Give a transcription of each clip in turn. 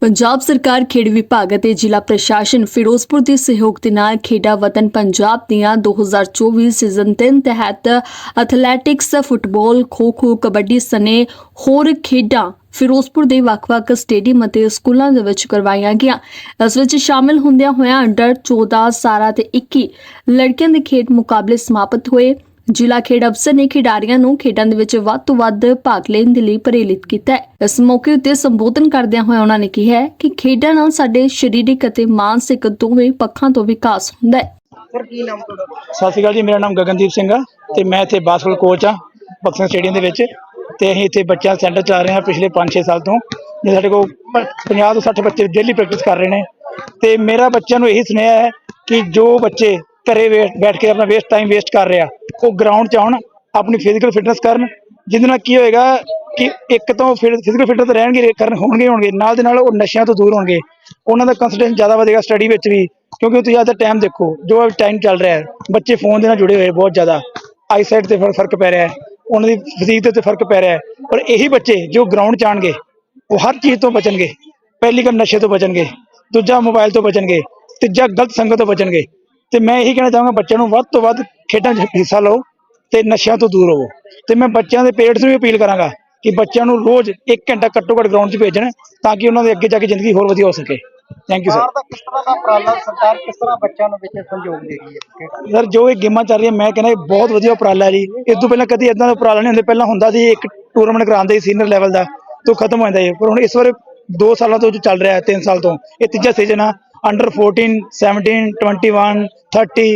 ਪੰਜਾਬ ਸਰਕਾਰ ਖੇਡ ਵਿਭਾਗ ਅਤੇ ਜ਼ਿਲ੍ਹਾ ਪ੍ਰਸ਼ਾਸਨ ਫਿਰੋਜ਼ਪੁਰ ਦੇ ਸਹਿਯੋਗ ਦੇ ਨਾਲ ਖੇਡਾਂ ਵਤਨ ਪੰਜਾਬ ਦੀਆਂ 2024 ਸੀਜ਼ਨ 3 ਤਹਿਤ ਐਥਲੈਟਿਕਸ, ਫੁੱਟਬਾਲ, ਖੋ-ਖੋ, ਕਬੱਡੀ ਸਨੇ ਹੋਰ ਖੇਡਾਂ ਫਿਰੋਜ਼ਪੁਰ ਦੇ ਵੱਖ-ਵੱਖ ਸਟੇਡੀਅਮ ਅਤੇ ਸਕੂਲਾਂ ਦੇ ਵਿੱਚ ਕਰਵਾਈਆਂ ਗਿਆ ਇਸ ਵਿੱਚ ਸ਼ਾਮਿਲ ਹੁੰਦਿਆਂ ਹੋਇਆਂ ਅੰਡਰ 14 17 ਤੇ 21 ਲੜਕੀਆਂ ਦੇ ਖੇਡ ਮੁਕਾਬਲੇ ਸਮਾਪਤ ਹੋਏ। ਜ਼ਿਲ੍ਹਾ ਖੇਡ ਅਫਸਰ ਨੇ ਖਿਡਾਰੀਆਂ ਨੂੰ ਖੇਡਾਂ ਦੇ ਵਿੱਚ ਵੱਧ ਤੋਂ ਵੱਧ ਭਾਗ ਲੈਣ ਦੇ ਲਈ ਪ੍ਰੇਰਿਤ ਕੀਤਾ ਹੈ। ਇਸ ਮੌਕੇ ਉੱਤੇ ਸੰਬੋਧਨ ਕਰਦਿਆਂ ਹੋਇਆਂ ਉਹਨਾਂ ਨੇ ਕਿਹਾ ਕਿ ਖੇਡਾਂ ਨਾਲ ਸਾਡੇ ਸਰੀਰਕ ਅਤੇ ਮਾਨਸਿਕ ਦੋਵੇਂ ਪੱਖਾਂ ਤੋਂ ਵਿਕਾਸ ਹੁੰਦਾ ਹੈ। ਸਤਿ ਸ਼੍ਰੀ ਅਕਾਲ ਜੀ ਮੇਰਾ ਨਾਮ ਗਗਨਦੀਪ ਸਿੰਘ ਆ ਤੇ ਮੈਂ ਇੱਥੇ ਬਾਸਕਟਬਾਲ ਕੋਚ ਆ ਬਕਸਿੰਗ ਸਟੇਡੀਅਮ ਦੇ ਵਿੱਚ ਤੇ ਅਸੀਂ ਇੱਥੇ ਬੱਚਿਆਂ ਸੈਂਟਰ ਚਲਾ ਰਹੇ ਹਾਂ ਪਿਛਲੇ 5-6 ਸਾਲ ਤੋਂ ਜੇ ਸਾਡੇ ਕੋਲ 50 ਤੋਂ 60 ਬੱਚੇ ਡੇਲੀ ਪ੍ਰੈਕਟਿਸ ਕਰ ਰਹੇ ਨੇ ਤੇ ਮੇਰਾ ਬੱਚਿਆਂ ਨੂੰ ਇਹੀ ਸੁਨੇਹਾ ਹੈ ਕਿ ਜੋ ਬੱਚੇ ਘਰੇ ਬੈਠ ਕੇ ਆਪਣਾ ਵੇਸਟ ਟਾਈਮ ਵੇਸਟ ਕਰ ਰਿਹਾ ਉਹ ਗਰਾਊਂਡ 'ਚ ਆਉਣ, ਆਪਣੀ ਫਿਜ਼ੀਕਲ ਫਿਟਨੈਸ ਕਰਨ, ਜਿਹਦੇ ਨਾਲ ਕੀ ਹੋਏਗਾ ਕਿ ਇੱਕ ਤੋਂ ਫਿਜ਼ੀਕਲ ਫਿਟਨੈਸ ਰਹਿਣਗੇ, ਕਰਨ ਹੋਣਗੇ ਹੋਣਗੇ, ਨਾਲ ਦੇ ਨਾਲ ਉਹ ਨਸ਼ਿਆਂ ਤੋਂ ਦੂਰ ਹੋਣਗੇ। ਉਹਨਾਂ ਦਾ ਕੰਸੈਂਟਰੇਸ਼ਨ ਜ਼ਿਆਦਾ ਵਧੇਗਾ ਸਟੱਡੀ ਵਿੱਚ ਵੀ, ਕਿਉਂਕਿ ਤੁਸੀਂ ਅੱਜ ਦਾ ਟਾਈਮ ਦੇਖੋ, ਜੋ ਟਾਈਮ ਚੱਲ ਰਿਹਾ ਹੈ, ਬੱਚੇ ਫੋਨ ਦੇ ਨਾਲ ਜੁੜੇ ਹੋਏ ਬਹੁਤ ਜ਼ਿਆਦਾ ਆਈਸਾਈਟ ਤੇ ਫ਼ਰਕ ਪੈ ਰਿਹਾ ਹੈ, ਉਹਨਾਂ ਦੀ ਫਿਜ਼ੀਕ ਦੇ ਉੱਤੇ ਫ਼ਰਕ ਪੈ ਰਿਹਾ ਹੈ ਪਰ ਇਹੀ ਬੱਚੇ ਜੋ ਗਰਾਊਂਡ 'ਚ ਆਉਣਗੇ, ਉਹ ਹਰ ਚੀਜ਼ ਤੋਂ ਬਚਣਗੇ, ਪਹਿਲੀ ਗੱਲ ਨਸ਼ੇ ਤੋਂ ਬਚਣਗੇ, ਦੂਜਾ ਮੋਬਾਈਲ ਤੋਂ ਬਚਣਗੇ, ਤੀਜਾ ਗਲਤ ਸੰਗਤ ਤੋਂ ਬਚਣਗੇ ਤੇ ਮੈਂ ਇਹੀ ਕਹਿਣਾ ਚਾਹਾਂਗਾ ਬੱਚਿਆਂ ਨੂੰ ਵੱਧ ਤੋਂ ਵੱਧ ਖੇਡਾਂ 'ਚ ਹਿੱਸਾ ਲਓ ਤੇ ਨਸ਼ਿਆਂ ਤੋਂ ਦੂਰ ਰਹੋ। ਤੇ ਮੈਂ ਬੱਚਿਆਂ ਦੇ ਪੇਰੈਂਟਸ ਨੂੰ ਵੀ ਅਪੀਲ ਕਰਾਂਗਾ ਕਿ ਬੱਚਿਆਂ ਨੂੰ ਰੋਜ਼ 1 ਘੰਟਾ ਘੱਟੋ ਘੱਟ ਗਰਾਊਂਡ 'ਚ ਭੇਜਣ ਤਾਂ ਕਿ ਉਹਨਾਂ ਦੇ ਅੱਗੇ ਜਾ ਕੇ ਜ਼ਿੰਦਗੀ ਹੋਰ ਵਧੀਆ ਹੋ ਸਕੇ। ਥੈਂਕ ਯੂ ਸਰ ਸਰਕਾਰ ਦਾ ਕਿਸ ਤਰ੍ਹਾਂ ਦਾ ਉਪਰਾਲਾ ਸਰਕਾਰ ਕਿਸ ਤਰ੍ਹਾਂ ਬੱਚਿਆਂ ਨੂੰ ਵਿੱਚ ਸਹਿਯੋਗ ਦੇ ਰਹੀ ਹੈ? ਸਰ ਜੋ ਇਹ ਗੇਮਾਂ ਚੱਲ ਰਹੀਆਂ ਮੈਂ ਕਹਿੰਦਾ ਇਹ ਬਹੁਤ ਵਧੀਆ ਉਪਰਾਲਾ ਹੈ ਜੀ। ਇਸ ਤੋਂ ਪਹਿਲਾਂ ਕਦੀ ਇਦਾਂ ਦਾ ਉਪਰਾਲਾ ਨਹੀਂ ਹੁੰਦੇ। ਪਹਿਲਾਂ ਹੁੰਦਾ ਸੀ ਇੱਕ ਟੂਰਨਾਮੈਂਟ ਕਰਾਉਂਦੇ ਸੀ ਸੀਨੀਅਰ ਲੈਵਲ ਦਾ ਤੋਂ ਖਤਮ ਹੋ ਜਾਂਦਾ ਹੈ ਪਰ ਹੁਣ ਇਸ ਵਾਰ 2 ਸਾਲਾਂ ਤੋਂ ਜੋ ਚੱਲ ਰਿਹਾ ਹੈ 3 ਸਾਲ ਤੋਂ ਇਹ ਤੀਜਾ ਸੀਜ਼ਨ ਆ। ਅੰਡਰ 14 17 21 30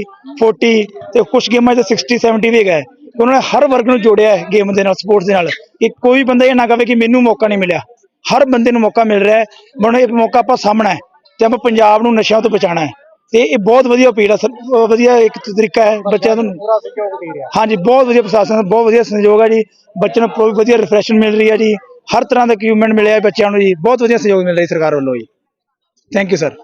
40 ਤੇ ਕੁਝ ਗੇਮਾਂ 'ਚ 60 70 ਵੀ ਹੈਗਾ ਹੈ। ਉਹਨਾਂ ਨੇ ਹਰ ਵਰਗ ਨੂੰ ਜੋੜਿਆ ਹੈ ਗੇਮ ਦੇ ਨਾਲ ਸਪੋਰਟਸ ਦੇ ਨਾਲ। ਕਿ ਕੋਈ ਬੰਦਾ ਇਹ ਨਾ ਕਹੇ ਕਿ ਮੈਨੂੰ ਮੌਕਾ ਨਹੀਂ ਮਿਲਿਆ। ਹਰ ਬੰਦੇ ਨੂੰ ਮੌਕਾ ਮਿਲ ਰਿਹਾ ਹੈ। ਹੁਣ ਇਹ ਮੌਕਾ ਆਪਾਂ ਸਾਹਮਣਾ ਹੈ ਤੇ ਆਪਾਂ ਪੰਜਾਬ ਨੂੰ ਨਸ਼ਿਆਂ ਤੋਂ ਬਚਾਉਣਾ ਹੈ। ਤੇ ਇਹ ਬਹੁਤ ਵਧੀਆ ਅਪੀਲ ਹੈ ਵਧੀਆ ਇੱਕ ਤਰੀਕਾ ਹੈ ਬੱਚਿਆਂ ਨੂੰ। ਹਾਂਜੀ ਬਹੁਤ ਵਧੀਆ ਪ੍ਰਸ਼ਾਸਨ ਬਹੁਤ ਵਧੀਆ ਸਹਿਯੋਗ ਹੈ ਜੀ। ਬੱਚਿਆਂ ਨੂੰ ਬਹੁਤ ਵਧੀਆ ਰਿਫਰੈਸ਼ਨ ਮਿਲ ਰਹੀ ਹੈ ਜੀ। ਹਰ ਤਰ੍ਹਾਂ ਦਾ ਇਕਵਿਪਮੈਂਟ ਮਿਲਿਆ ਬੱਚਿਆਂ ਨੂੰ ਜੀ। ਬਹੁਤ ਵਧੀਆ ਸਹਿਯੋਗ ਮਿਲ ਰਿਹਾ ਸਰਕਾਰ ਵੱਲੋਂ ਜੀ। ਥੈਂਕ ਯੂ ਸਰ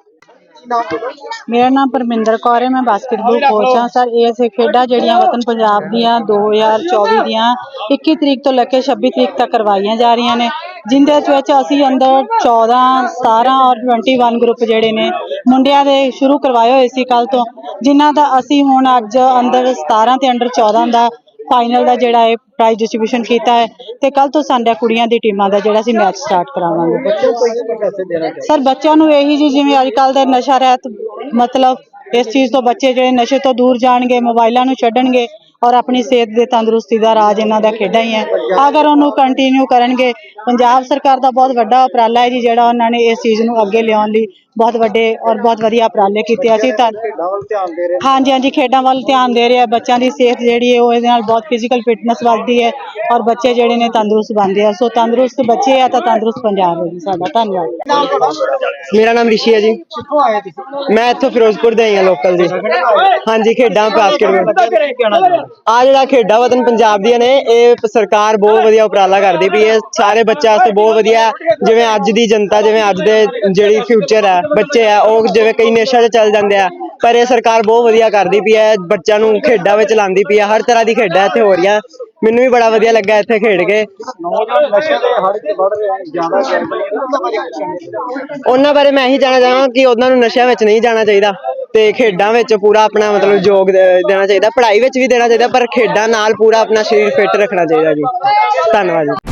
ਕੀ ਨਾਮ ਤੁਹਾਡਾ? ਮੇਰਾ ਨਾਮ ਪਰਮਿੰਦਰ ਕੌਰ ਹੈ ਮੈਂ ਬਾਸਕਟਬਾਲ ਕੋਚ ਹਾਂ ਸਰ। ਇਹ ਅਸੀਂ ਖੇਡਾਂ ਜਿਹੜੀਆਂ ਵਤਨ ਪੰਜਾਬ ਦੀਆਂ 2024 ਦੀਆਂ 21 ਤਰੀਕ ਤੋਂ ਲੈ ਕੇ 26 ਤਰੀਕ ਤੱਕ ਕਰਵਾਈਆਂ ਜਾ ਰਹੀਆਂ ਨੇ ਜਿੰਦੇ ਵਿੱਚ ਅਸੀਂ ਅੰਦਰ 14 17 ਔਰ 21 ਗਰੁੱਪ ਜਿਹੜੇ ਨੇ ਮੁੰਡਿਆਂ ਦੇ ਸ਼ੁਰੂ ਕਰਵਾਏ ਹੋਏ ਸੀ ਕੱਲ ਤੋਂ ਜਿਨ੍ਹਾਂ ਦਾ ਅਸੀਂ ਹੁਣ ਅੱਜ ਅੰਦਰ 17 ਤੇ ਅੰਡਰ 14 ਦਾ ਫਾਈਨਲ ਦਾ ਜਿਹੜਾ ਹੈ ਪ੍ਰਾਈਜ਼ ਡਿਸਟ੍ਰੀਬਿਊਸ਼ਨ ਕੀਤਾ ਹੈ ਤੇ ਕੱਲ ਤੋਂ ਸਾਡਾ ਕੁੜੀਆਂ ਦੀ ਟੀਮਾਂ ਦਾ ਜਿਹੜਾ ਅਸੀਂ ਮੈਚ ਸਟਾਰਟ ਕਰਾਵਾਂਗੇ। ਸਰ ਬੱਚਿਆਂ ਨੂੰ ਇਹੀ ਜੀ ਜਿਵੇਂ ਅੱਜ ਕੱਲ ਦੇ ਨਸ਼ਾ ਰਹਿਤ ਮਤਲਬ ਇਸ ਚੀਜ਼ ਤੋਂ ਬੱਚੇ ਜਿਹੜੇ ਨਸ਼ੇ ਤੋਂ ਦੂਰ ਜਾਣਗੇ ਮੋਬਾਈਲਾਂ ਨੂੰ ਛੱਡਣਗੇ ਔਰ ਆਪਣੀ ਸਿਹਤ ਦੇ ਤੰਦਰੁਸਤੀ ਦਾ ਰਾਜ ਇਹਨਾਂ ਦਾ ਖੇਡਾਂ ਹੀ ਹੈ। ਅਗਰ ਉਹਨੂੰ ਕੰਟੀਨਿਊ ਕਰਨਗੇ ਪੰਜਾਬ ਸਰਕਾਰ ਦਾ ਬਹੁਤ ਵੱਡਾ ਉਪਰਾਲਾ ਹੈ ਜੀ ਜਿਹੜਾ ਉਹਨਾਂ ਨੇ ਇਸ ਚੀਜ਼ ਨੂੰ ਅੱਗੇ ਲਿਆਉਣ ਲਈ ਬਹੁਤ ਵੱਡੇ ਔਰ ਬਹੁਤ ਵਧੀਆ ਉਪਰਾਲੇ ਕੀਤੇ ਅਸੀਂ ਤਾਂ ਹਾਂਜੀ ਹਾਂਜੀ ਖੇਡਾਂ ਵੱਲ ਧਿਆਨ ਦੇ ਰਿਹਾ ਬੱਚਿਆਂ ਦੀ ਸਿਹਤ ਜਿਹੜੀ ਹੈ ਉਹ ਇਹਦੇ ਨਾਲ ਬਹੁਤ ਫਿਜ਼ੀਕਲ ਫਿਟਨੈਸ ਵੱਧਦੀ ਹੈ ਔਰ ਬੱਚੇ ਜਿਹੜੇ ਨੇ ਤੰਦਰੁਸਤ ਬਣਦੇ ਆ। ਸੋ ਤੰਦਰੁਸਤ ਬੱਚੇ ਆ ਤਾਂ ਤੰਦਰੁਸਤ ਪੰਜਾਬ ਹੈ ਜੀ ਸਾਡਾ। ਧੰਨਵਾਦ। ਮੇਰਾ ਨਾਮ ਰਿਸ਼ੀ ਹੈ ਜੀ। ਕਿੱਥੋਂ ਆਏ ਤੁਸੀਂ? ਮੈਂ ਇੱਥੋਂ ਫਿਰੋਜ਼ਪੁਰ ਦੇ ਹੀ ਹਾਂ ਲੋਕਲ ਜੀ ਹਾਂਜੀ ਖੇਡਾਂ ਬਾਸਕਟਬਾਲ ਆ ਜਿਹੜਾ ਖੇਡਾਂ ਵਤਨ ਪੰਜਾਬ ਦੀਆਂ ਨੇ ਇਹ ਸਰਕਾਰ ਬਹੁਤ ਵਧੀਆ ਉਪਰਾਲਾ ਕਰਦੀ ਪਈ ਹੈ। ਸਾਰੇ ਬੱਚਿਆਂ ਵਾਸਤੇ ਬਹੁਤ ਵਧੀਆ। ਜਿਵੇਂ ਅੱਜ ਦੀ ਜਨਤਾ ਜਿਵੇਂ ਅੱਜ ਦੇ ਜਿਹੜੀ ਫਿਊਚਰ ਹੈ ਬੱਚੇ ਆ ਉਹ ਜਿਵੇਂ ਕਈ ਨਸ਼ਾ 'ਚ ਚੱਲ ਜਾਂਦੇ ਆ ਪਰ ਇਹ ਸਰਕਾਰ ਬਹੁਤ ਵਧੀਆ ਕਰਦੀ ਪਈ ਹੈ ਬੱਚਿਆਂ ਨੂੰ ਖੇਡਾਂ ਵਿੱਚ ਲਾਉਂਦੀ ਪਈ ਹੈ ਹਰ ਤਰ੍ਹਾਂ ਦੀ ਖੇਡਾਂ ਇੱਥੇ ਹੋ ਰਹੀਆਂ ਮੈਨੂੰ ਵੀ ਬੜਾ ਵਧੀਆ ਲੱਗਾ ਇੱਥੇ ਖੇਡ ਕੇ। ਨੌਜਵਾਨ ਨਸ਼ੇ ਦੇ ਹੜ ਚ ਵੜ ਰਹੇ ਨੇ ਜ਼ਿਆਦਾ ਗੈਂਬਲਿੰਗ ਉਹਨਾਂ ਬਾਰੇ? ਉਹਨਾਂ ਮੈਂ ਇਹੀ ਜਾਣਨਾ ਚਾਹਾਂਗਾ ਕਿ ਉਹਨਾਂ ਨੂੰ ਨਸ਼ਿਆਂ ਵਿੱਚ ਨਹੀਂ ਜਾਣਾ ਚਾਹੀਦਾ ਤੇ ਖੇਡਾਂ ਵਿੱਚ ਪੂਰਾ ਆਪਣਾ ਮਤਲਬ ਯੋਗ ਦੇ- ਦੇਣਾ ਚਾਹੀਦਾ ਪੜ੍ਹਾਈ ਵਿੱਚ ਵੀ ਦੇਣਾ ਚਾਹੀਦਾ ਪਰ ਖੇਡਾਂ ਨਾਲ ਪੂਰਾ ਆਪਣਾ ਸਰੀਰ ਫਿੱਟ ਰੱਖਣਾ ਚਾਹੀਦਾ ਜੀ। ਧੰਨਵਾਦ ਜੀ।